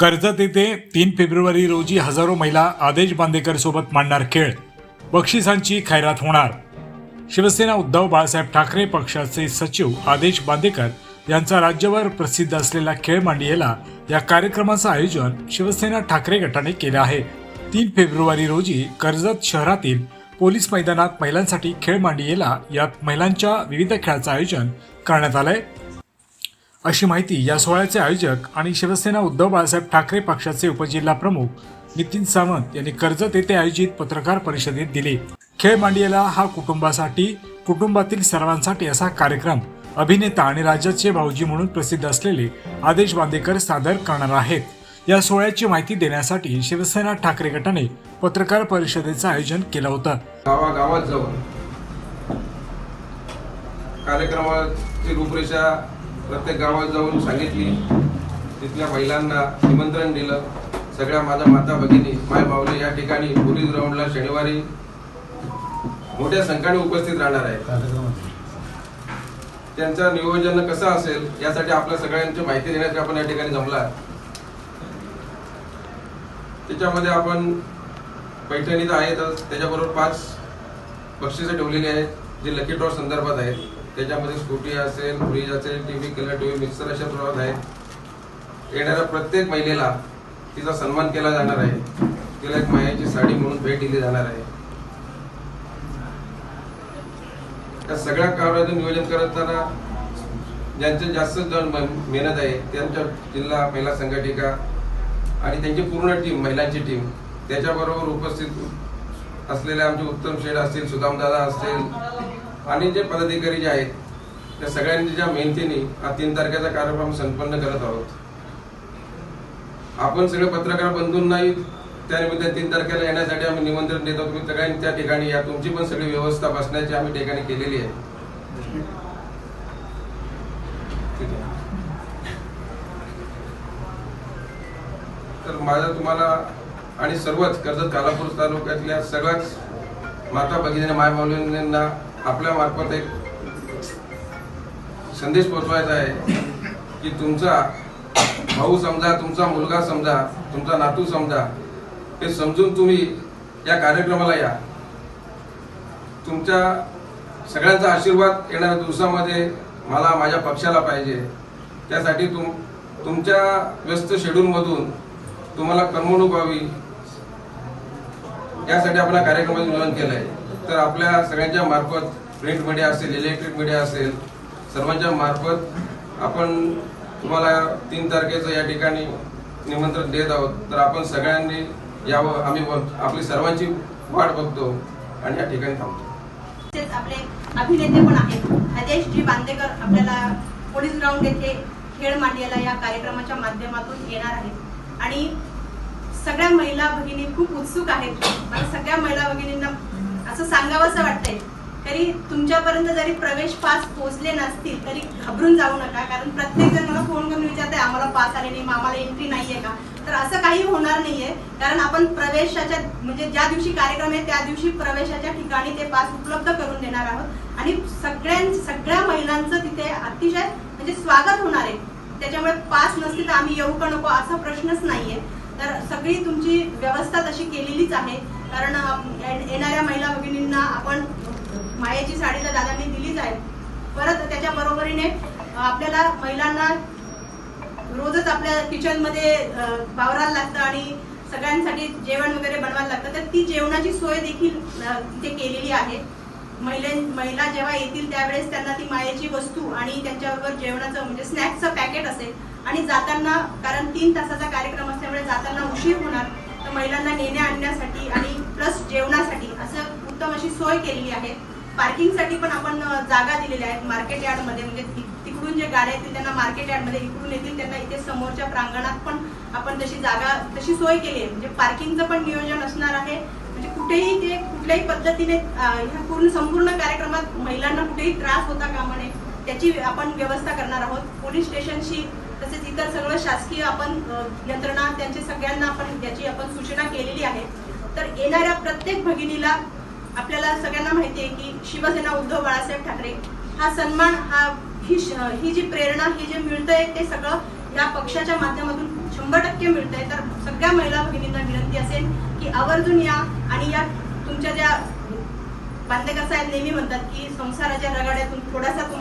कर्जत येथे तीन फेब्रुवारी रोजी हजारो महिला आदेश बांदेकर सोबत मांडणार खेळ. बक्षिसांची खैरात होणार. शिवसेना उद्धव बाळासाहेब ठाकरे पक्षाचे सचिव आदेश बांदेकर यांचा राज्यभर प्रसिद्ध असलेला खेळ मांडियेला या कार्यक्रमाचं आयोजन शिवसेना ठाकरे गटाने केलं आहे. तीन फेब्रुवारी रोजी कर्जत शहरातील पोलीस मैदानात महिलांसाठी खेळ मांडियेला यात महिलांच्या विविध खेळाचं आयोजन करण्यात आलंय. अशी माहिती या सोहळ्याचे आयोजक आणि शिवसेना उद्धव बाळासाहेब ठाकरे पक्षाचे उपजिल्हा प्रमुख नितीन सावंत यांनी कर्जत येथे आयोजित पत्रकार परिषदेत दिली. खेळ मांडियाला हा कुटुंबासाठी कुटुंबातील सर्वांसाठी असा कार्यक्रम. अभिनेता आणि राज्याचे भाऊजी म्हणून प्रसिद्ध असलेले आदेश बांदेकर सादर करणार आहेत. या सोहळ्याची माहिती देण्यासाठी शिवसेना ठाकरे गटाने पत्रकार परिषदेचं आयोजन केलं होतं. गावागावात जाऊन कार्यक्रमाची रूपरेषा प्रत्येक गावात जाऊन सांगितली. तिथल्या महिलांना निमंत्रण दिलं. सगळ्या माझ्या माता भगिनी माय बावले या ठिकाणी पोलीस ग्राउंडला शनिवारी मोठ्या संख्येने उपस्थित राहणार आहे त्यांचं नियोजन कसं असेल यासाठी आपल्या सगळ्यांची माहिती देण्यासाठी आपण या ठिकाणी जमला त्याच्यामध्ये आपण पैठणी तर आहेतच त्याच्याबरोबर पाच बक्षिसं ठेवलेली आहेत जे लकी ड्रॉ संदर्भात आहेत. त्याच्यामध्ये स्कूटी असेल फ्रीज असेल T V colour T V mixer अशा प्रमाणात आहेत येणाऱ्या प्रत्येक महिलेला तिचा सन्मान केला जाणार आहे. तिला एक मायाची साडी म्हणून भेट दिली जाणार आहे. या सगळ्या कामाचं नियोजन करताना ज्यांचे जास्त जण मेहनत आहे त्यांच्या जिल्हा महिला संघटिका आणि त्यांची पूर्ण टीम महिलांची टीम त्याच्याबरोबर उपस्थित असलेले आमचे उत्तम शेड असतील सुदामदादा असतील आणि जे पदाधिकारी जे आहेत त्या सगळ्यांच्या ज्या मेहनतीने हा तीन तारखेचा कार्यक्रम संपन्न करत आहोत. आपण सगळे पत्रकार बंधूंनाही त्यानिमित्त तीन तारखेला येण्यासाठी आम्ही निमंत्रण देतो तुम्ही सगळ्यांनी त्या ठिकाणी या तुमची पण सगळी व्यवस्था बसण्याची आम्ही ठिकाणी केलेली आहे. ठीक आहे. तर माझं तुम्हाला आणि सर्वच कर्जत कालापूर तालुक्यातल्या सगळ्याच माता भगिनी माय माऊलींना आपल्या मार्फत एक संदेश पोहोचवायचा आहे की तुमचा भाऊ समजा तुमचा मुलगा समजा तुमचा नातू समजा हे समजून तुम्ही या कार्यक्रमाला या. तुमच्या सगळ्यांचा आशीर्वाद येणाऱ्या दिवसामध्ये मला माझ्या पक्षाला पाहिजे. त्यासाठी तुम तुमच्या व्यस्त शेड्यूलमधून तुम्हाला करमणूक व्हावी. यासाठी आपण कार्यक्रमाचे नियोजन केलं आहे तर आपल्या सगळ्यांच्या मार्फत प्रिंट मीडिया असेल इलेक्ट्रिक मीडिया असेल सर्वांच्या मार्फत आपण तुम्हाला तीन तारखेचं या ठिकाणी निमंत्रण देत आहोत. तर आपण सगळ्यांनी यावं आम्ही आपली सर्वांची वाट बघतो आणि या ठिकाणी थांबतो. तसेच आपले अभिनेते पण आहेत. आदेशजी बांदेकर आपल्याला पोलीस ग्राउंड येथे खेळ मांडियाला या कार्यक्रमाच्या माध्यमातून येणार आहेत. आणि सगळ्या महिला भगिनी खूप उत्सुक आहेत. मला सगळ्या महिला भगिनींना असं सांगावंसं वाटतंय. तरी तुमच्यापर्यंत जरी प्रवेश पास पोहोचले नसतील तरी घाबरून जाऊ नका. कारण प्रत्येक जण मला फोन करून विचारते आम्हाला पास आले नाही आम्हाला एंट्री नाहीये का? तर असं काही होणार नाहीये. कारण आपण प्रवेशाच्या म्हणजे ज्या दिवशी कार्यक्रम आहे त्या दिवशी प्रवेशाच्या ठिकाणी ते पास उपलब्ध करून देणार आहोत. आणि सगळ्यां सगळ्या महिलांचं तिथे अतिशय म्हणजे स्वागत होणार आहे. त्याच्यामुळे पास नसतील तर आम्ही येऊ का नको असा प्रश्नच नाहीये. तर सगळी तुमची व्यवस्था तशी केलेलीच आहे. कारण ये- येणाऱ्या महिला भगिनींना आपण मायेची साडी तर दादांनी दिलीच आहे. परत त्याच्या बरोबरीने आपल्याला महिलांना रोजच आपल्या किचनमध्ये वावरायला लागतं आणि सगळ्यांसाठी जेवण वगैरे बनवायला लागतं. तर ती जेवणाची सोय देखील तिथे केलेली आहे. महिले महिला जेव्हा येतील त्यावेळेस त्यांना ती मायेची वस्तू आणि त्यांच्याबरोबर जेवणाचं म्हणजे स्नॅक्सचं पॅकेट असेल. आणि जाताना कारण तीन तासाचा कार्यक्रम असल्यामुळे जाताना उशीर होणार. तर महिलांना नेण्या आणण्यासाठी आणि प्लस जेवणासाठी असं उत्तम अशी सोय केलेली आहे. पार्किंगसाठी पण आपण जागा दिलेल्या आहेत मार्केट यार्डमध्ये म्हणजे तिकडून जे गाड्या येतील त्यांना मार्केट यार्डमध्ये इकडून येतील त्यांना इथे समोरच्या प्रांगणात पण आपण तशी जागा तशी सोय केली आहे. म्हणजे पार्किंगचं पण नियोजन असणार आहे. म्हणजे कुठेही ते कुठल्याही पद्धतीने ह्या पूर्ण संपूर्ण कार्यक्रमात महिलांना कुठेही त्रास होता कामा नये. त्याची आपण व्यवस्था करणार आहोत. पोलीस स्टेशनशी तसेच इतर सगळं शासकीय आपण यंत्रणा त्यांच्या सगळ्यांना आपण याची आपण सूचना केलेली आहे. तर येणाऱ्या प्रत्येक भगिनीला आपल्याला सगळ्यांना माहिती आहे की शिवसेना उद्धव बाळासाहेब ठाकरे हा सन्मान हा ही ही जी प्रेरणा ही जे मिळतंय ते सगळं या पक्षाच्या माध्यमातून शंभर टक्के मिळतंय. तर सगळ्या महिला भगिनींना विनंती असेल की आवर्जून या आणि या तुमच्या ज्या बांदेकर साहेब नेहमी म्हणतात की संसाराच्या रगाड्यातून थोडासा तुम्हाला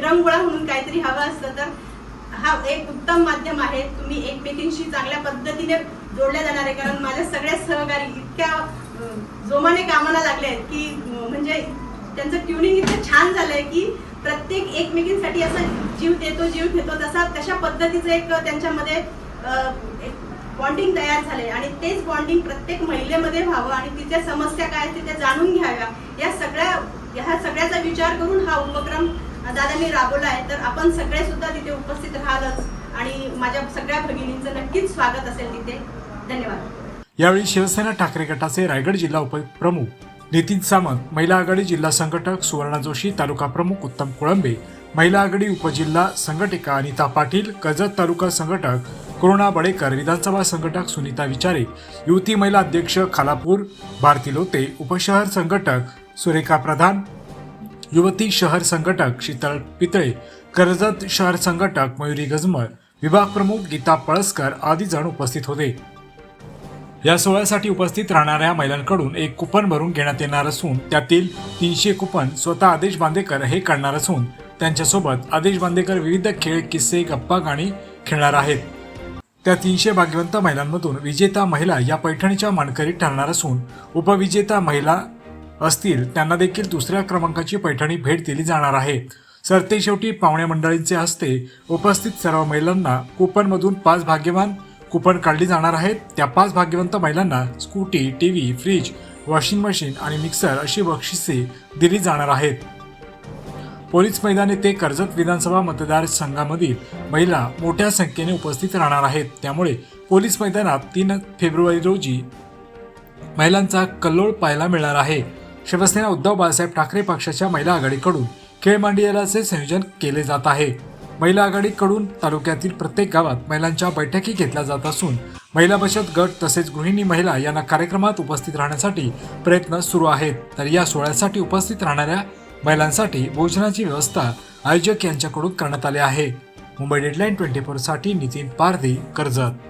विरंगुळा म्हणून काहीतरी हवं असतं तर हा एक उत्तम माध्यम आहे. तुम्ही एकमेकींशी चांगल्या पद्धतीने जोडले जाणार आहे. कारण माझ्या सगळ्या सहकारी इतक्या जोमाने कामाला लागले आहेत की म्हणजे त्यांचं ट्युनिंग इतकं छान झालंय की प्रत्येक एकमेकींसाठी असं जीव देतो जीव घेतो तसा तशा पद्धतीचं एक त्यांच्यामध्ये एक बॉन्डिंग तयार झाले आणि तेच बॉन्डिंग प्रत्येक महिलेमध्ये व्हावं आणि तिच्या समस्या काय आहेत त्या जाणून घ्याव्या. या सगळ्या ह्या सगळ्याचा विचार करून हा उपक्रम दादांनी राबवला आहे. तर आपण सगळे सुद्धा तिथे उपस्थित राहालच. आणि माझ्या सगळ्या भगिनींचं नक्कीच स्वागत असेल तिथे. धन्यवाद. यावेळी शिवसेना ठाकरे गटाचे रायगड जिल्हा उपप्रमुख नितीन सामंत महिला आघाडी जिल्हा संघटक सुवर्णा जोशी तालुका प्रमुख उत्तम कोळंबे महिला आघाडी उपजिल्हा संघटिका अनिता पाटील कर्जत तालुका संघटक करुणा बडेकर विधानसभा संघटक सुनीता विचारे युवती महिला अध्यक्ष खालापूर भारती लोते उपशहर संघटक सुरेखा प्रधान युवती शहर संघटक शीतल पितळे कर्जत शहर संघटक मयुरी गजमळ विभाग प्रमुख गीता पळसकर आदी जण उपस्थित होते. या सोहळ्यासाठी उपस्थित राहणाऱ्या महिलांकडून एक कुपन भरून घेण्यात येणार असून त्यातील तीनशे कुपन स्वतः आदेश बांदेकर हे काढणार असून त्यांच्यासोबत आदेश बांदेकर विविध खेळ किस्से गप्पा गाणी खेळणार आहेत. त्या तीनशे भाग्यवंत महिलांमधून विजेता महिला या पैठणीच्या मानकरी ठरणार असून उपविजेता महिला असतील त्यांना देखील दुसऱ्या क्रमांकाची पैठणी भेट दिली जाणार आहे. सरतेशेवटी पाहुण्या मंडळींचे हस्ते उपस्थित सर्व महिलांना कुपनमधून पाच भाग्यवान कुपन काढली जाणार आहेत. त्या पाच भाग्यवंत महिलांना scooty TV fridge washing machine आणि मिक्सर अशी बक्षिसे दिली जाणार आहेत. पोलीस मैदान येथे कर्जत विधानसभा मतदारसंघामधील महिला मोठ्या संख्येने उपस्थित राहणार आहेत. त्यामुळे पोलीस मैदानात तीन फेब्रुवारी रोजी महिलांचा कल्लोळ पाहायला मिळणार आहे. शिवसेना उद्धव बाळासाहेब ठाकरे पक्षाच्या महिला आघाडीकडून खेळ मांडियालाचे संयोजन केले जात आहे. महिला आघाडीकडून तालुक्यातील प्रत्येक गावात महिलांच्या बैठकी घेतल्या जात असून महिला बचत गट तसेच गृहिणी महिला यांना कार्यक्रमात उपस्थित राहण्यासाठी प्रयत्न सुरू आहेत. तर या सोहळ्यासाठी उपस्थित राहणाऱ्या महिलांसाठी भोजनाची व्यवस्था आयोजक यांच्याकडून करण्यात आली आहे. मुंबई डेडलाईन ट्वेंटी फोरसाठी नितीन पारधी कर्जत